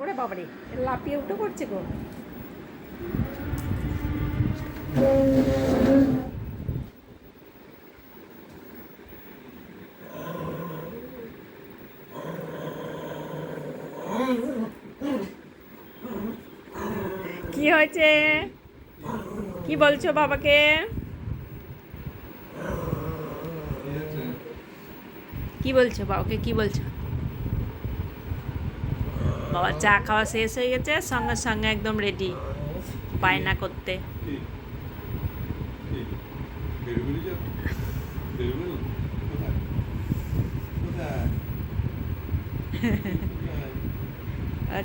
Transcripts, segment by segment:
ওরে বাবারে লাপিয়ে উঠে পড়ছে গো। কি হয়েছে? কি বলছো বাবাকে? কি বলছো বাবাকে? কি বলছো? বাবা চা খাওয়া শেষ হয়ে গেছে সঙ্গে সঙ্গে একদম রেডি বায়না করতে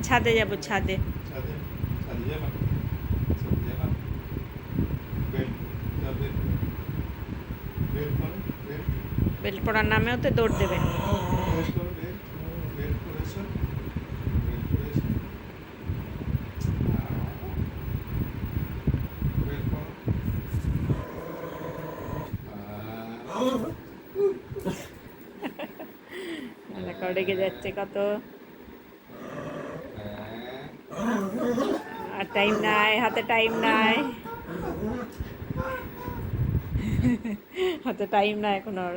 ছাদে যাব ছাদে ছাদে? ছাদে যাবা? ছাদে যাবা? বেল? যা বেল। বেল করো, বেল। বেল পড়ার নামেও তো দৌড় দেবে বেল করো, বেল। বেল করে এসো। বেল করে এসো। বেল করো। এলাকাও রেগে যাচ্ছে কত। আর টাইম নাই, হাতে টাইম নাই। হাতে টাইম নাই এখন আর।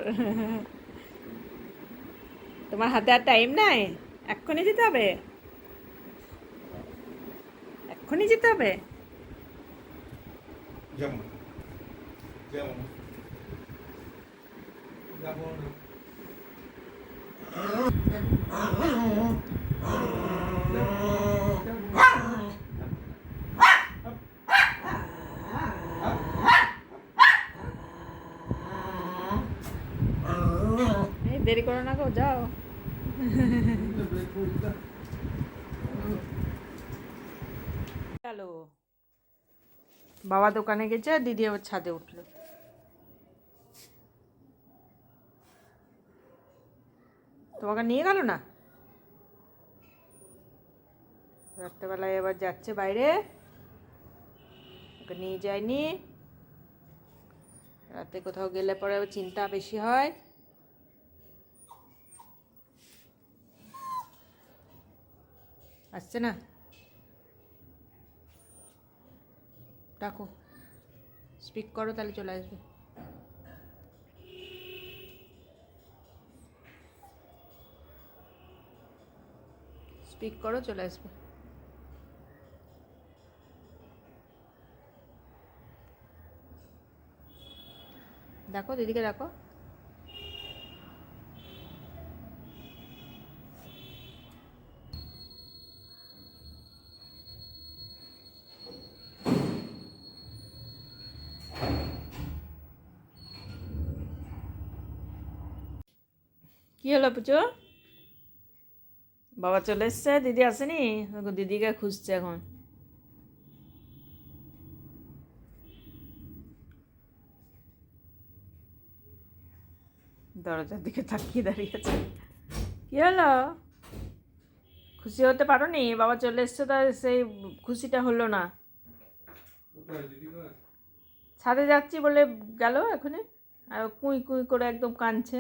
তোমার হাতে আর টাইম নাই? এক্ষুনি যেতে হবে? এক্ষুনি যেতে হবে? যেমন যেমন। দেরি করো না গো যাও। বাবা দোকানে গেছে দিদি আবার ছাদে উঠল। তোমাকে নিয়ে গেল না? রাত্রেবেলায় এবার যাচ্ছে বাইরে। ওকে নিয়ে যায়নি। রাতে কোথাও গেলে পরে চিন্তা বেশি হয়। আসছে না? ডাকো। স্পিক করো, তাহলে চলে আসবে। স্পিক করো চলে আসবে। দেখো দিদিকে দেখো। কি হলো পুজো? বাবা চলে এসছে দিদি আসেনি? দিদিকে খুঁজছে এখন। দরজার দিকে তাকিয়ে দাঁড়িয়ে আছে। কি হলো? খুশি হতে পারো নি বাবা চলে এসছে তা সেই খুশিটা হলো না। ছাদে যাচ্ছি বলে গেল এখনই। আর কুঁই কুঁই করে একদম কাঁদছে।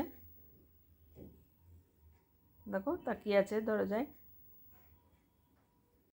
দেখো তাকিয়ে আছে দরজায়